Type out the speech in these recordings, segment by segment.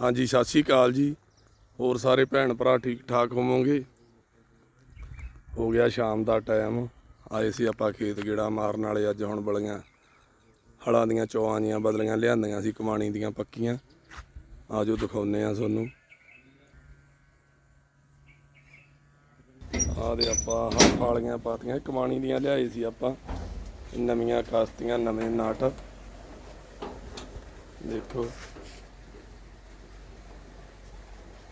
ਹਾਂਜੀ, ਸਤਿ ਸ਼੍ਰੀ ਅਕਾਲ ਜੀ। ਹੋਰ ਸਾਰੇ ਭੈਣ ਭਰਾ ਠੀਕ ਠਾਕ ਹੋਵੋਗੇ? ਹੋ ਗਿਆ ਸ਼ਾਮ ਦਾ ਟਾਈਮ। ਆਏ ਸੀ ਆਪਾਂ ਖੇਤ ਗੇੜਾ ਮਾਰਨ ਵਾਲੇ, ਅੱਜ ਹੁਣ ਬਲੀਆਂ ਹਲਾਂ ਦੀਆਂ ਚੌਆਂ ਦੀਆਂ ਬਦਲੀਆਂ ਲਿਆਂਦੀਆਂ ਸੀ, ਕਮਾਣੀ ਦੀਆਂ ਪੱਕੀਆਂ। ਆਜੋ ਦਿਖਾਉਨੇ ਆ ਤੁਹਾਨੂੰ। ਆਹ ਦੇ ਆਪਾਂ ਹੱਥ ਵਾਲੀਆਂ ਪਾਤੀਆਂ, ਕਮਾਣੀ ਦੀਆਂ ਲਿਆਏ ਸੀ ਆਪਾਂ। ਨਵੀਆਂ ਕਾਸਤੀਆਂ, ਨਵੇਂ ਨਾਟ। ਦੇਖੋ।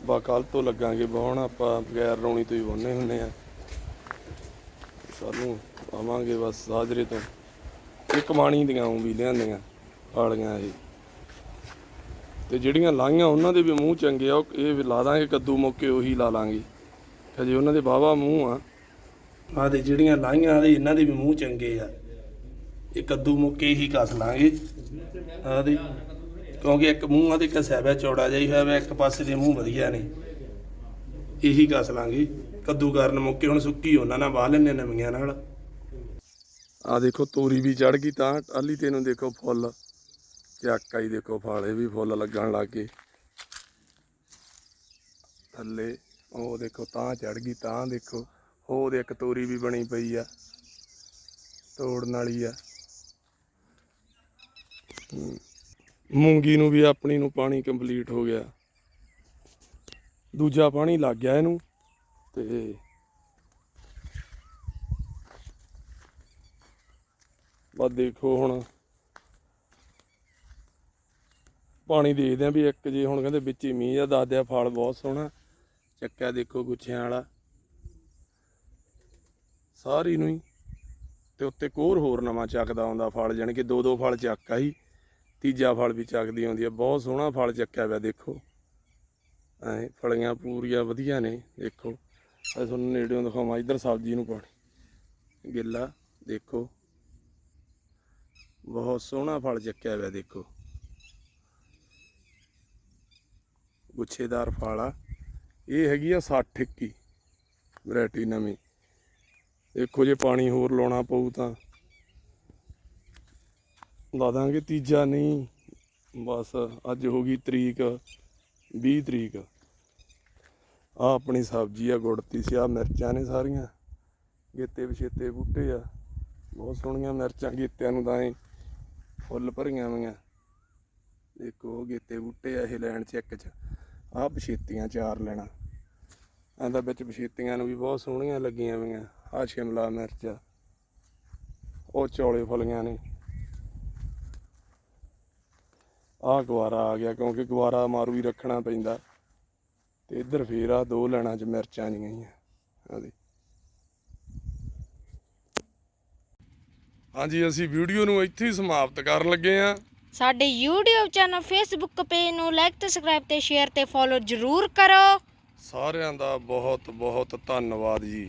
ਬਾ ਕੱਲ ਤੋਂ ਲੱਗਾਂਗੇ ਬਾਹਣ ਆਪਾਂ ਬਗੈਰ ਰੌਣੀ ਤੋਂ ਹੀ ਬੋਨੇ ਹੁੰਨੇ ਆ। ਸਾਨੂੰ ਆਵਾਂਗੇ ਬਸ ਸਾਜਰੇ ਤੋਂ। ਇਹ ਕਮਾਣੀ ਦੀਆਂ ਉਂ ਵੀ ਲਿਆਂਦੀਆਂ ਵਾਲੀਆਂ ਇਹ। ਤੇ ਜਿਹੜੀਆਂ ਲਾਈਆਂ, ਉਹਨਾਂ ਦੇ ਵੀ ਮੂੰਹ ਚੰਗੇ ਆ ਇਹ ਵੀ ਲਾ ਦਾਂਗੇ, ਕੱਦੂ ਮੌਕੇ ਉਹੀ ਲਾ ਲਾਂਗੇ। ਹਜੇ ਉਹਨਾਂ ਦੇ ਬਾਵਾ ਮੂੰਹ ਆ। ਆ ਦੇ ਜਿਹੜੀਆਂ ਲਾਈਆਂ ਦੇ ਇਹਨਾਂ ਦੇ ਵੀ ਮੂੰਹ ਚੰਗੇ ਆ। ਇਹ ਕੱਦੂ ਮੁੱਕੇ ਹੀ ਕੱਸ ਲਾਂਗੇ। ਆ ਦੇ ਕਿਉਂਕਿ ਇੱਕ ਮੂੰਹ ਆ ਤੇ ਕਸਿਆ ਹੋਇਆ ਚੌੜਾ ਜਿਹਾ ਹੋਇਆ ਵਾ ਇੱਕ ਪਾਸੇ ਦੇ ਮੂੰਹ ਵਧੀਆ ਨੇ। ਇਹੀ ਕੱਸ ਲਾਂਗੇ। ਕੱਦੂ ਕਰਨ ਮੁੱਕੇ ਹੁਣ ਸੁੱਕੀ ਉਹਨਾਂ ਨਾਲ ਬਾਹ ਲੈਣੇ ਨਵੀਆਂ ਨਾਲ। ਆ ਦੇਖੋ ਤੋਰੀ ਵੀ ਚੜ ਗਈ ਤਾਂ ਟਾਲੀ ਤੇ ਨੂੰ ਦੇਖੋ ਫੁੱਲ। ਚੱਕਾ ਹੀ ਦੇਖੋ ਫਾਲੇ ਵੀ ਫੁੱਲ ਲੱਗਣ ਲੱਗ ਗਏ। ਥੱਲੇ ਉਹ ਦੇਖੋ ਤਾਂ ਚੜ ਗਈ ਤਾਂ ਦੇਖੋ। ਉਹ ਦੇ ਇੱਕ ਤੋਰੀ ਵੀ ਬਣੀ ਪਈ ਆ ਤੋੜਨ ਵਾਲੀ ਆ। ਹਮ, ਮੂੰਗੀ ਨੂੰ ਵੀ ਆਪਣੀ ਨੂੰ ਪਾਣੀ ਕੰਪਲੀਟ ਹੋ ਗਿਆ। ਦੂਜਾ ਪਾਣੀ ਲੱਗ ਗਿਆ ਇਹਨੂੰ ਤੇ ਬਸ ਦੇਖੋ ਹੁਣ ਪਾਣੀ ਦੇਖਦੇ ਆ ਵੀ ਇੱਕ ਜੇ ਹੁਣ ਕਹਿੰਦੇ ਵਿੱਚ ਹੀ ਮੀਂਹ ਆ, ਦੱਸਦੇ ਫਲ ਬਹੁਤ ਸੋਹਣਾ, ਚੱਕਿਆ ਦੇਖੋ ਗੁੱਛਿਆਂ ਵਾਲਾ। ਸਾਰੀ ਨੂੰ ਹੀ ਤੇ ਉੱਤੇ ਕੋਰ ਹੋਰ ਨਵਾਂ ਚੱਕਦਾ ਆਉਂਦਾ ਫਲ, ਜਾਣੀ ਕਿ ਦੋ ਦੋ ਫਲ ਚੱਕਾ ਹੀ ਤੀਜਾ ਫਲ ਵੀ ਚੱਕਦੀ ਆਉਂਦੀ ਆ। ਬਹੁਤ ਸੋਹਣਾ ਫਲ ਚੱਕਿਆ ਹੋਇਆ ਦੇਖੋ। ਐ, ਫਲੀਆਂ ਪੂਰੀਆਂ ਵਧੀਆ ਨੇ, ਦੇਖੋ। ਅਸੀਂ ਤੁਹਾਨੂੰ ਨੇੜਿਓਂ ਦਿਖਾਵਾਂ, ਇੱਧਰ ਸਬਜ਼ੀ ਨੂੰ ਪਾਣੀ। ਗਿੱਲਾ, ਦੇਖੋ। ਬਹੁਤ ਸੋਹਣਾ ਫਲ ਚੱਕਿਆ ਹੋਇਆ ਦੇਖੋ। ਗੁੱਛੇਦਾਰ ਫਲ ਆ। ਇਹ ਹੈਗੀ ਆ 60 ਇੱਕੀ ਵੈਰਾਈਟੀ ਨਵੀਂ। ਦੇਖੋ ਜੇ ਪਾਣੀ ਹੋਰ ਲਾਉਣਾ ਪਊ ਤਾਂ। ਲਾ ਦਾਂਗੇ ਤੀਜਾ ਨਹੀਂ, ਬਸ ਅੱਜ ਹੋ ਗਈ ਤਰੀਕ 20 ਤਰੀਕ। ਆ ਆਪਣੀ ਸਬਜ਼ੀ ਆ ਗੁੜਤੀ ਸੀ ਆ ਮਿਰਚਾਂ ਨੇ ਸਾਰੀਆਂ। ਗੇਤੇ ਵਿਛੇਤੇ ਬੂਟੇ ਆ, ਬਹੁਤ ਸੋਹਣੀਆਂ ਮਿਰਚਾਂ, ਗੇਤਿਆਂ ਨੂੰ ਤਾਂ ਐ ਫੁੱਲ ਭਰੀਆਂ ਹੋਈਆਂ। ਦੇਖੋ, ਗੇਤੇ ਬੂਟੇ ਆ ਇਹ ਲੈਣ ਚ ਇੱਕ ਚ। ਆ ਪਛੇਤੀਆਂ ਚਾਰ ਲੈਣਾ। ਆਂਦਾ ਵਿੱਚ ਪਛੇਤੀਆਂ ਨੂੰ ਵੀ ਬਹੁਤ ਸੋਹਣੀਆਂ ਲੱਗੀਆਂ ਹੋਈਆਂ। ਆ ਸ਼ਿਮਲਾ ਮਿਰਚ ਆ। ਉਹ ਚੌਲੇ ਫਲੀਆਂ ਨੇ। ਆ ਗਵਾਰਾ ਆ ਗਿਆ ਕਿਉਂਕਿ ਗਵਾਰਾ ਮਾਰੂ ਹੀ ਰੱਖਣਾ ਪੈਂਦਾ। ਤੇ ਇੱਧਰ ਫੇਰ ਆ ਦੋ ਲੈਣਾ ਚ ਮਿਰਚਾਂ ਜੀਆਂ ਆ। ਆਦੇ ਹਾਂਜੀ ਅਸੀਂ ਵੀਡੀਓ ਨੂੰ ਇੱਥੇ ਹੀ ਸਮਾਪਤ ਕਰਨ ਲੱਗੇ ਆ ਸਾਡੇ YouTube ਚੈਨਲ Facebook ਪੇਜ ਨੂੰ ਲਾਈਕ ਤੇ ਸਬਸਕ੍ਰਾਈਬ ਤੇ ਸ਼ੇਅਰ ਤੇ ਫੋਲੋ ਜ਼ਰੂਰ ਕਰੋ। ਸਾਰਿਆਂ ਦਾ ਬਹੁਤ ਬਹੁਤ ਧੰਨਵਾਦ ਜੀ।